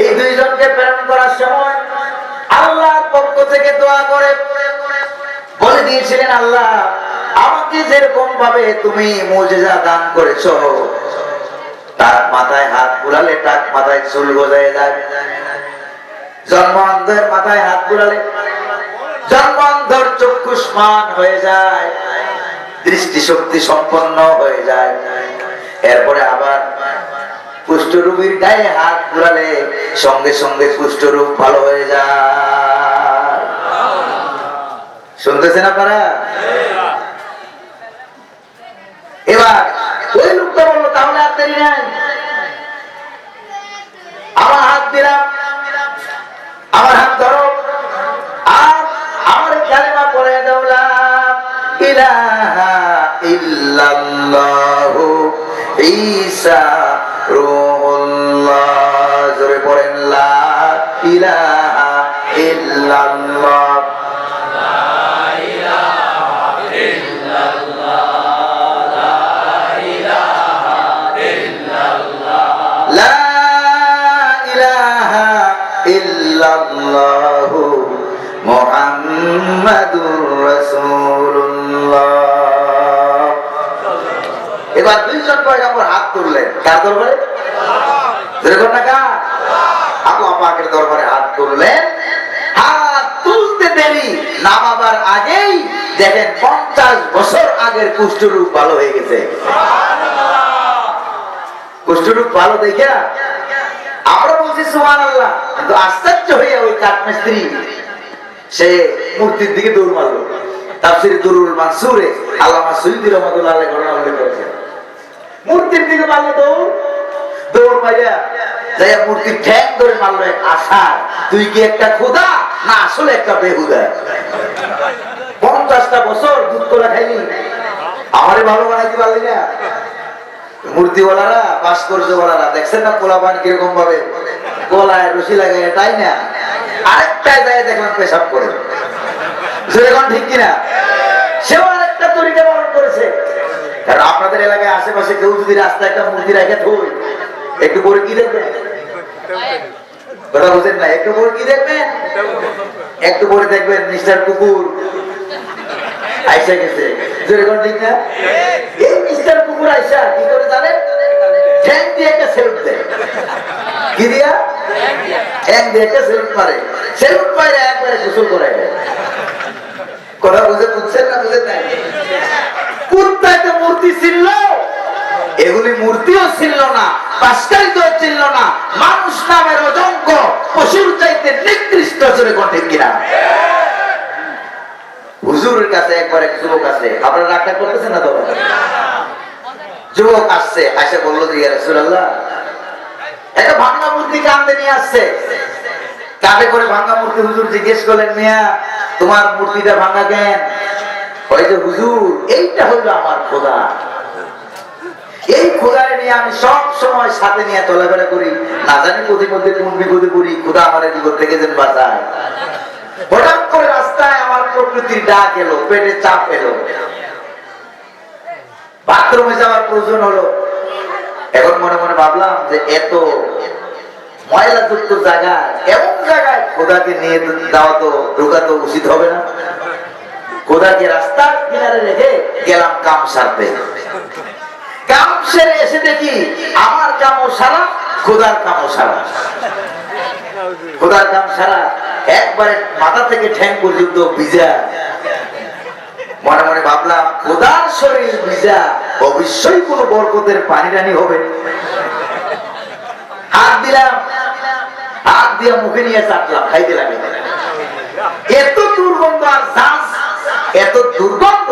এই দুইজনকে প্রেরণ করার সময় আল্লাহর পক্ষ থেকে দোয়া করে বলে দিয়েছিলেন, আল্লাহ, আমাকে যেরকম ভাবে তুমি মুজিজা দান করেছ, তার মাথায় হাত বুলালে তার মাথায় চুল গজায় যায়। জন্ম অন্ধের মাথায় হাত বুলালে জন্ম অন্ধর চক্ষুষ্মান হয়ে যায়, দৃষ্টিশক্তি সম্পন্ন হয়ে যায়। এরপরে আবার কুষ্ঠরোগীর গায়ে হাত ঘুরালে সঙ্গে সঙ্গে কুষ্ঠরোগ ভালো হয়ে যায়। শুনতেছেন আপনারা? এবার, ওই লোকটা বলল, তাহলে আর দেরি নাই। আমার হাত দিলাম। আমার হাত ধরো। আর আমার পড়ে দাও লা ইলাহা ইল্লাল্লাহু ঈসা মুহাম্মাদুর রাসূলুল্লাহ। এবার দুইজন পয়গাম্বর হাত তুললেন। কার দরবারে? যেরকম না কার? আল্লাহ পাকের দরবারে হাত তুললেন। হাত তুলতে দেরি, নামাবার আগেই দেখেন পঞ্চাশ বছর আগের কুষ্ঠরূপ ভালো হয়ে গেছে। কুষ্ঠরূপ ভালো দেখে আমরা বলছি সুমান আল্লাহ কিন্তু আশ্চর্য হয়ে ওই কাঠমিস্ত্রি সে মূর্তির দিকে দৌড় মারলো। তাফসির দুরুল মানসুরে আল্লামা সুইদি রহমাতুল্লাহ ঘটনা উল্লেখ করেছেন মূর্তির দিকে মারলো দৌড়। দৌড় মারিয়া যাইয়া মূর্তির ঠ্যাং ধরে মারলো এক আশার তুই কি একটা খোদা না, আসলে একটা বেহুদা। পঞ্চাশটা বছর দুধ তোলা খাইনি আমারে ভালো বানাইতে পারলি না। মূর্তিওয়ালারা, ভাস্কর্যওয়ালারা, দেখছেন না পোলাপান কীরকম ভাবে? গলায় রশি লাগাই তাই না? আরেকটায় যায় দেখলাম পেশাব করে। সেরকম ঠিক কিনা? সেও আরেকটা তরিকা পালন করেছে। কারণ আপনাদের এলাকায় আশেপাশে কেউ যদি রাস্তায় একটা মূর্তি রেখে থই, একটু পরে কি দেখবেন? কথা বুঝেন না, একটু পরে কি দেখবেন? একটু পরে দেখবেন মিস্টার কুকুর। আইসা গেছে। যেরকম ঠিক না এই মিস্টার কুকুর আইসা কি করে জানেন ঠ্যাং দিয়ে একটা সেলুট দেয় কি দিয়া ঠ্যাং একটা সেলুট মারে সেলুট মারে একবারে গোসল করে দেয়। কথা বুঝে বুঝছেন না বুঝেন নাই? কুত্তায় তো মূর্তি ছিল। এগুলি মূর্তিও ছিল না বাস্কারিত ছিল না। মানুষ নামের অজঙ্ক পশুর চাইতে নিকৃষ্ট জোরে কণ্ঠে কিনা। হুজুরের কাছে একবার এক যুবক আছে। আপনারা রাগটা করতেছেন না তো? যুবক আসছে আসে বলল যে, ইয়া রাসূলুল্লাহ একটা ভাঙা মূর্তি কান্দে নিয়ে আসছে। কাঁধে করে ভাঙা মূর্তি হুজুর জিজ্ঞেস করলেন, মিয়া, তোমার মূর্তিটা ভাঙা কেন? হুজুর, এইটা হলো আমার খোদা। এই খোদারে নিয়ে আমি সব সময় সাথে নিয়ে চলাফেরা করি। না জানি কোন বিপদে পড়ি, খোদা আমার বিপদ থেকে যেন বাঁচায়। হঠাৎ করে রাস্তায় আমার প্রকৃতির ডাক এলো পেটে চাপ এলো। বাথরুমে যাওয়ার প্রয়োজন হলো। ভাবলাম যে এত ময়লা যুক্ত জায়গা, এমন জায়গায় খোদাকে নিয়ে তো ঢোকা তো উচিত হবে না। খোদাকে রাস্তার কিনারে রেখে গেলাম কাম সারতে। কাম সেরে এসে দেখি আমার কামও সারা, খোদার কামও সারা। খোদার কাম সারা একবারে মাথা থেকে ঠ্যাং পর্যন্ত ভিজা। মনে মনে ভাবলাম, খোদার শরীর ভিজা, অবশ্যই কোনো বরকতের পানি টানি হবে। দিলাম। মুখে নিয়ে এত দুর্গন্ধ আর এত দুর্গন্ধ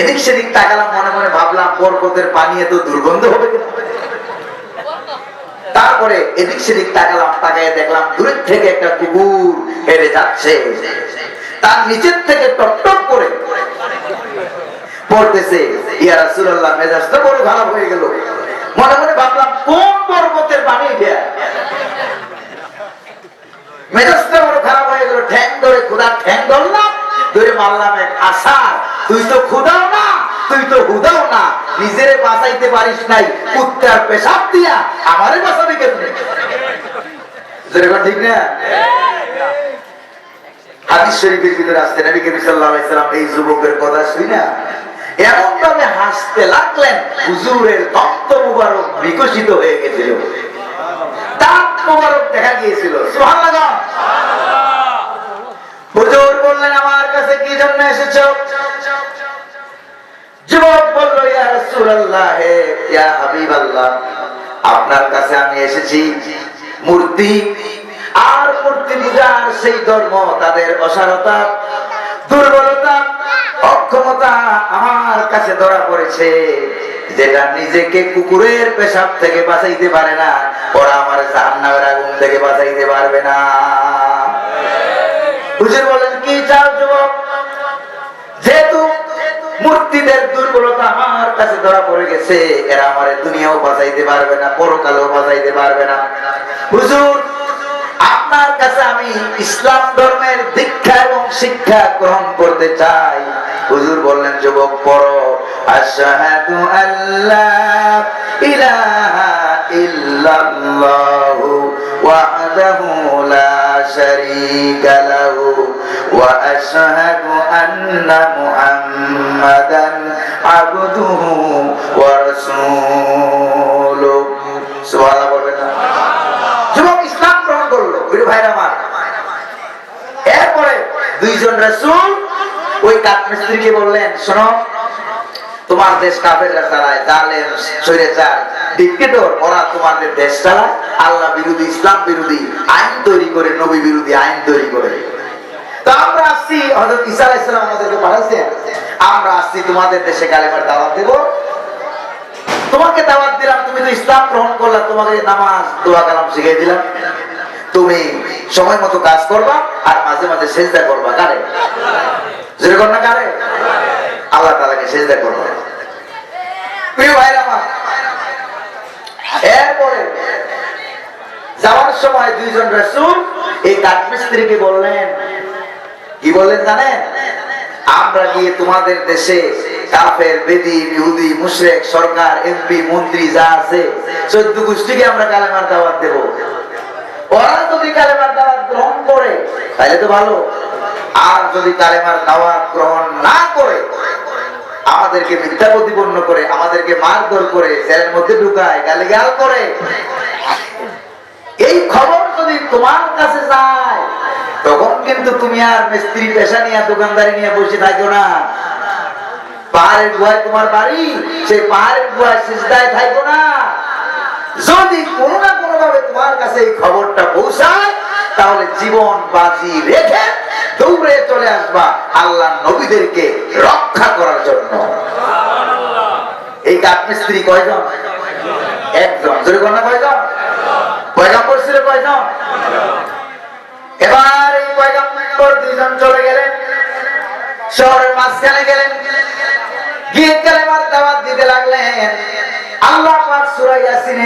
এদিক সেদিক তাকালাম, মনে মনে ভাবলাম, বরকতের পানি এত দুর্গন্ধ হবে তারপরে এদিক সেদিক তাকালাম, তাকায় দেখলাম, দূরের থেকে একটা কুকুর হেরে যাচ্ছে। তার নিচের থেকে টপ করে পড়তেছে। ইয়া রাসূলুল্লাহ মেজাজটা বড় খারাপ হয়ে গেল। মনে মনে ভাবলাম, কোন পর্বতের পানি এটা মেজাজটা বড় খারাপ হয়ে গেল, ঠ্যাং ধরে খুদা ঠ্যাং ধরলাম, ধরে মারলাম এক তুই তো খুদাও না, তুই তো হুদাও না বাঁচাইতে পারিস নাই, কুত্তার পেশাব দিয়া আমারে ঠিক না? হাদিস শরীফের ভিতরে আসতে নবী করিম এই যুবকের কথা শুনি না এমন ভাবে হাসতে লাগলেন হুজুরের দন্ত মুবারক বিকশিত হয়ে গেছিল। দাঁত মুবারক দেখা গিয়েছিল। হুজুর বললেন, আমার কাছে কি জন্য এসেছ? যুবক বলল, ইয়া রাসূলুল্লাহ হে ইয়া হাবিবাল্লাহ, আপনার কাছে আমি এসেছি। মূর্তি আর মূর্তি পূজার সেই ধর্ম, তাদের অসারতা, দুর্বলতা অক্ষমতা আমার কাছে ধরা পড়েছে, যেটা নিজেকে কুকুরের পেশাব থেকে বাঁচাইতে পারে না, ওরা আমার জাহান্নামের আগুন থেকে বাঁচাইতে পারবে না। হুজুর বলেন, কি চাও যুবক? যেহেতু মূর্তিদের দুর্বলতা আমার কাছে ধরা পড়ে গেছে, এরা আমার দুনিয়াও বাঁচাইতে পারবে না, পরকালেও বাঁচাইতে পারবে না। হুজুর, আপনার কাছে আমি ইসলাম ধর্মের দীক্ষা এবং শিক্ষা গ্রহণ করতে চাই। হুজুর বললেন, যুবক, পড়ো। আশহাদু আল্লাহ ইলাহা ইল্লাল্লাহু ওয়াহদাহু লা শারীকা লাহু ওয়া আন্না মুহাম্মাদান আবদুহু ওয়া রাসূলুহু। সুবহানাল্লাহ বলবেন না। যুবক, ইসলাম গ্রহণ করল। ভাইরা আমার, এরপরে দুইজন রাসূল ওই কাঠমিস্ত্রিকে বললেন, শোনো, তোমার দেশ কাফেররা চালায়, জালেম, স্বৈরাচার, ডিক্টেটর, ওরা তোমাদের দেশ চালায়। আল্লাহ বিরোধী, ইসলাম বিরোধী, আইন তৈরি করে, নবী বিরোধী আইন তৈরি করে। আমরা আসছি আলাইহিস আমাদেরকে আমরা আসছি তোমাদের দেশে কালেমার দাওয়াত দেব। তোমাকে দাওয়াত দিলাম, তুমি তো ইসলাম গ্রহণ করলা, তোমাকে নামাজ, দোয়া, কালাম শিখিয়ে দিলাম। তুমি সময় মতো কাজ করবা আর মাঝে মাঝে সেজদা করবা, কারে? যেরকম না কারে? আল্লাহ তালাকে সেজদা করবা প্রিয় ভাইরা এরপরে যাওয়ার সময় দুইজন রাসূল এই কাঠমিস্ত্রিকে বললেন, কি বললেন জানেন? আমরা গিয়ে তোমাদের দেশে কাফের, বেদি, ইহুদি, মুশরিক, সরকার এমপি মন্ত্রী যা আছে, চোদ্দ গোষ্ঠীকে আমরা কালেমার দাওয়াত দেব। ওরা যদি কালেমার দাওয়াত গ্রহণ করে, তাহলে তো ভালো। আর যদি কালেমার দাওয়াত গ্রহণ না করে, আমাদেরকে মিথ্যা প্রতিপন্ন করে, আমাদেরকে মারধর করে, জেলের মধ্যে ঢুকায়, গালিগাল করে, এই খবর যদি তোমার কাছে যায়, তখন কিন্তু তুমি আর মিস্ত্রি পেশা নিয়ে, দোকানদারি নিয়ে বসে থাকো না। পাহাড়ের গুহায় তোমার বাড়ি, সেই পাহাড়ের গুহায় সিজদায় থাকো না। যদি কোনো না কোনো ভাবে তোমার কাছে এই খবরটা পৌঁছায় তাহলে জীবন বাজি রেখে দৌড়ে চলে আসবা আল্লাহ নবীদেরকে রক্ষা করার জন্য। এই কাঠমিস্ত্রি কয়জন? একজন। যদি কন্যা কয়জন? পয়গাম্বর ছিল কয়জন? এবার এই পয়গাম্বর দুইজন চলে গেলেন। শহরের মাঝখানে গেলেন। গিয়ে কালেমার দাওয়াত দিতে লাগলেন আল্লাহ পাক সূরা ইয়াসিনে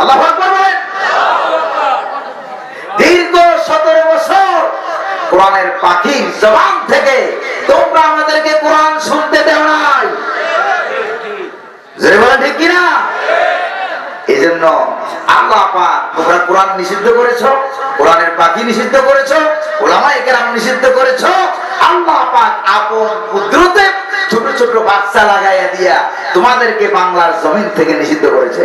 আল্লাহ দীর্ঘ সতেরো বছর কোরআনের পাখির জবান থেকে তোমরা আমাদেরকে কোরআন শুনতে দেও নাই। ঠিক কিনা? এই জন্য আল্লাহ তোমরা কোরআন নিষিদ্ধ করেছ, কোরআনের পাখি নিষিদ্ধ করেছ, ওলামায়ে কেরাম নিষিদ্ধ করেছ, আল্লাহ পাক আপন কুদরতে ছোট ছোট বাচ্চা লাগাইয়া দিয়া তোমাদেরকে বাংলার জমিন থেকে নিষিদ্ধ করেছে।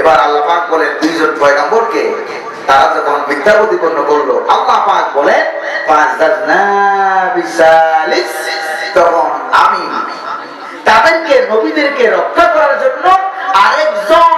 এবার আল্লাহ পাক বলেন দুইজন পয়গাম্বরকে, তারা যখন মিথ্যা প্রতিপন্ন করল, আল্লাহ পাক বলেন তখন আমি তাদেরকে, নবীদেরকে রক্ষা করার জন্য আরেকজন